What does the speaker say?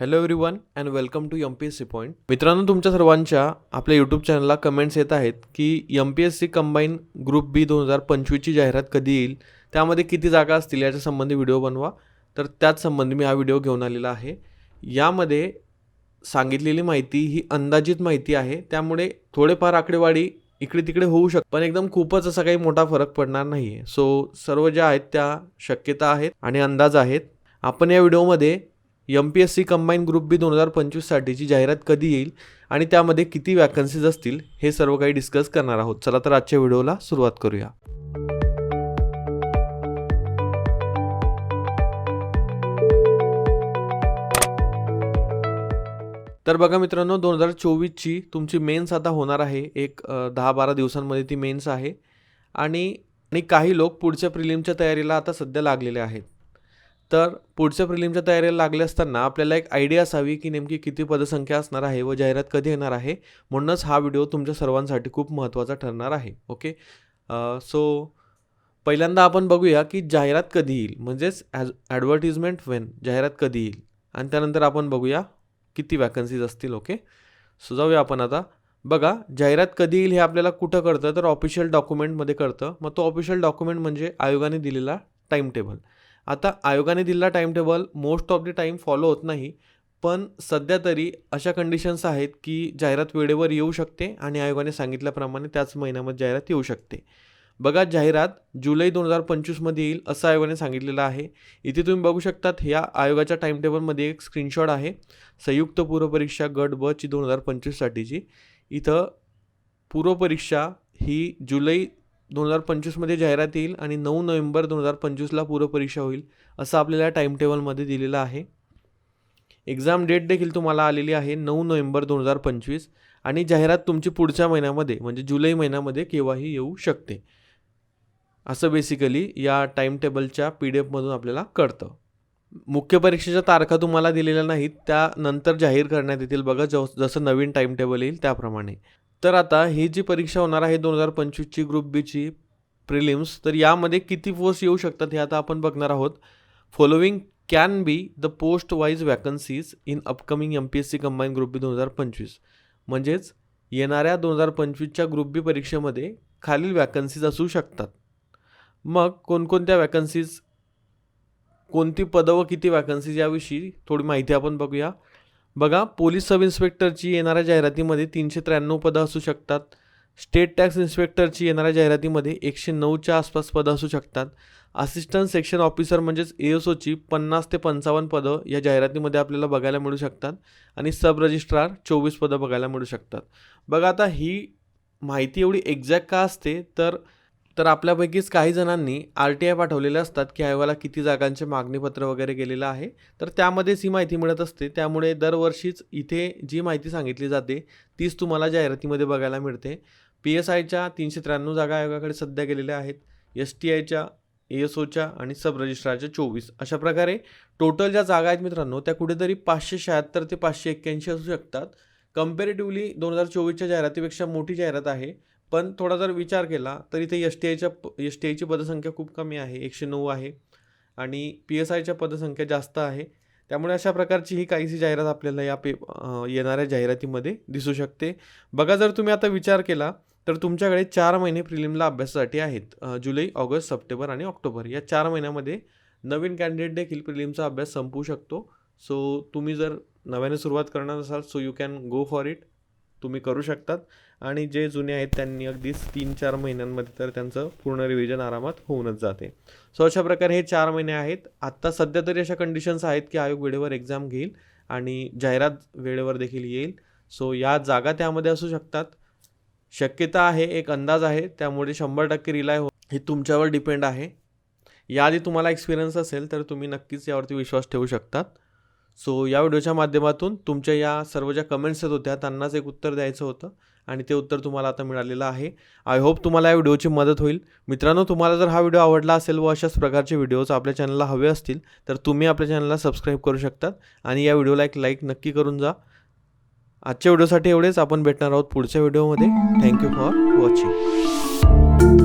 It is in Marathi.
Hello everyone and welcome to M P S C point मित्रांनो तुमच्या सर्वांच्या आपल्या यूट्यूब चॅनलला कमेंट्स येत आहेत की M P S C combine group B दोन हजार पंचवीसची जाहिरात कधी येईल? त्यामध्ये किती जागा असतील? याच्या संबंधी व्हिडिओ बनवा. तर त्याच संबंधी मी हा व्हिडिओ घेऊन आलेला आहे. यामध्ये सांगितलेली माहिती ही अंदाजित माहिती आहे. त्यामुळे थोडेफार आकडेवाडी इकडे तिकडे होऊ शकते. पण एकदम खूपच असा काही मोठा फरक पडणार नाही आहे सो सर्व ज्या आहेत त्या शक्यता आहेत आणि अंदाज आहेत. आपण या व्हिडिओमध्ये M P S C combine group B दोन हजार पंचवीससाठीची जाहिरात कधी येईल आणि त्यामध्ये किती वॅकन्सीज असतील हे सर्व काही डिस्कस करणार आहोत. चला तर आजच्या व्हिडिओला सुरुवात करूया. तर बघा मित्रांनो दोन हजार चोवीसची तुमची मेन्स आता होणार आहे. एक दहा बारा दिवसांमध्ये ती मेन्स आहे. आणि आणि काही लोक पुढच्या प्रिलिमच्या तयारीला आता सध्या लागलेले आहेत. तर पुढच्या प्रिलिमच्या तयारीला लागले असताना आपल्याला एक आयडिया असावी की नेमकी किती पदसंख्या असणार आहे व जाहिरात कधी येणार आहे म्हणूनच हा व्हिडिओ तुमच्या सर्वांसाठी खूप महत्त्वाचा ठरणार आहे ओके? सो पहिल्यांदा आपण बघूया की जाहिरात कधी येईल म्हणजेच ॲज ॲडव्हर्टिजमेंट वेन जाहिरात कधी येईल आणि त्यानंतर आपण बघूया किती वॅकन्सीज असतील ओके? सो जाऊया आपण आता. बघा जाहिरात कधी येईल हे आपल्याला कुठं कळतं? तर ऑफिशियल डॉक्युमेंटमध्ये कळतं. मग तो ऑफिशियल डॉक्युमेंट म्हणजे आयोगाने दिलेला टाईम टेबल आता आयोगाने दिलेला time table most of the time follow होत नाही पण सध्या तरी अशा कंडिशन्स आहेत की जाहिरात वेळेवर येऊ शकते आणि आयोगाने सांगितल्याप्रमाणे त्याच महिन्यामध्ये जाहिरात येऊ शकते. बघा जाहिरात जुलै दोन हजार पंचवीसमध्ये येईल असं आयोगाने सांगितलेलं आहे. इथे तुम्ही बघू शकतात ह्या आयोगाच्या टाईम टेबलमध्ये एक स्क्रीनशॉट आहे. संयुक्त पूर्वपरीक्षा गट ब ची दोन हजार पंचवीससाठीची इथं पूर्वपरीक्षा ही जुलै दोन हजार पंचवीसमध्ये जाहिरात येईल आणि नऊ नोव्हेंबर दोन हजार पंचवीसला पूर्वपरीक्षा होईल असं आपल्याला टाईम टेबलमध्ये दिलेलं आहे. एक्झाम डेट देखील तुम्हाला आलेली आहे नऊ नोव्हेंबर दोन हजार पंचवीस आणि जाहिरात तुमची पुढच्या महिन्यामध्ये म्हणजे जुलै महिन्यामध्ये केव्हाही येऊ शकते. असं बेसिकली या टाईम टेबलच्या पी डी एफमधून आपल्याला कळतं. मुख्य परीक्षेच्या तारखा तुम्हाला दिलेल्या नाहीत त्यानंतर जाहीर करण्यात येतील. बघा ज जसं नवीन टाईम टेबल येईल त्याप्रमाणे. तर आता ही जी परीक्षा होणार आहे दोन हजार पंचवीसची ग्रुप बीची प्रिलिम्स तर यामध्ये किती पोस्ट येऊ शकतात हे आता आपण बघणार आहोत. Following can be the post wise vacancies in upcoming M P S C combine group B दोन हजार पंचवीस. म्हणजेच येणाऱ्या दोन हजार पंचवीसच्या ग्रुप बी परीक्षेमध्ये खालील वॅकन्सीज असू शकतात. मग कोणकोणत्या वॅकन्सीज कोणती पदं व किती वॅकन्सीज याविषयी थोडी माहिती आपण बघूया. बघा पोलीस सब इन्स्पेक्टरची येणाऱ्या जाहिरातीमध्ये तीनशे त्र्याण्णव पदं असू शकतात. स्टेट टॅक्स इन्स्पेक्टरची येणाऱ्या जाहिरातीमध्ये एकशे नऊच्या आसपास पदं असू शकतात. असिस्टंट सेक्शन ऑफिसर म्हणजेच ए एस ओची पन्नास ते पंचावन्न पदं या जाहिरातीमध्ये आपल्याला बघायला मिळू शकतात आणि सब रजिस्ट्रार चोवीस पदं बघायला मिळू शकतात. बघा आता ही माहिती एवढी एक्झॅक्ट का असते? तर तर आपल्यापैकीच काही जणांनी आर टी आय पाठवलेले असतात की आयोगाला किती जागांचे मागणीपत्र वगैरे गेलेलं आहे. तर त्यामध्येच ही माहिती मिळत असते. त्यामुळे दरवर्षीच इथे जी माहिती सांगितली जाते तीच तुम्हाला जाहिरातीमध्ये बघायला मिळते. पी एस आयच्या तीनशे त्र्याण्णव जागा आयोगाकडे सध्या गेलेल्या आहेत. एस टी आयच्या ए एस ओच्या आणि सब रजिस्ट्रारच्या चोवीस. अशा प्रकारे टोटल ज्या जागा आहेत मित्रांनो त्या कुठेतरी पाचशे शहात्तर ते पाचशे एक्क्याऐंशी असू शकतात. कम्पेरेटिव्हली दोन हजार चोवीसच्या जाहिरातीपेक्षा मोठी जाहिरात आहे. पण थोडा जर विचार केला तर इथे एस टी आयच्या एस टी आयची पदसंख्या खूप कमी आहे एकशे नऊ आहे आणि पी एस आयच्या पदसंख्या जास्त आहे. त्यामुळे अशा प्रकारची ही काहीशी जाहिरात आपल्याला या पे येणाऱ्या जाहिरातीमध्ये दिसू शकते. बघा जर तुम्ही आता विचार केला तर तुमच्याकडे चार महिने प्रिलिमला अभ्यासासाठी आहेत. जुलै ऑगस्ट सप्टेंबर आणि ऑक्टोबर. या चार महिन्यामध्ये नवीन कॅन्डिडेट देखील प्रिलिमचा अभ्यास संपू शकतो. सो तुम्ही जर नव्याने सुरुवात करणार असाल so you can go for it तुम्ही करू शकतात. आणि जे जुने आहेत त्यांनी अगदीच तीन चार महिन्यांमध्ये तर त्यांचं पूर्ण रिव्हिजन आरामात होऊनच जाते. सो अशा प्रकारे हे चार महिने आहेत. आत्ता सध्या तरी अशा कंडिशन्स आहेत की आयोग वेळेवर एक्झाम घेईल आणि जाहिरात वेळेवर देखील येईल. सो या जागा त्यामध्ये असू शकतात. शक्यता आहे एक अंदाज आहे. त्यामुळे शंभर टक्के रिलाय हो हे तुमच्यावर डिपेंड आहे. याआधी तुम्हाला एक्सपिरियन्स असेल तर तुम्ही नक्कीच यावरती विश्वास ठेवू शकतात. सो या व्हिडिओच्या माध्यमातून तुमच्या या सर्व ज्या कमेंट्स येत होत्या त्यांनाच एक उत्तर द्यायचं होतं आणि ते उत्तर तुम्हाला आता मिळालेलं आहे. आय होप तुम्हाला या व्हिडिओची मदत होईल. मित्रांनो तुम्हाला जर हा व्हिडिओ आवडला असेल व अशाच प्रकारचे व्हिडिओज आपल्या चॅनलला हवे असतील तर तुम्ही आपल्या चॅनलला सबस्क्राईब करू शकतात आणि या व्हिडिओला एक लाईक नक्की करून जा. आजच्या व्हिडिओसाठी एवढेच. आपण भेटणार आहोत पुढच्या व्हिडिओमध्ये. Thank you for watching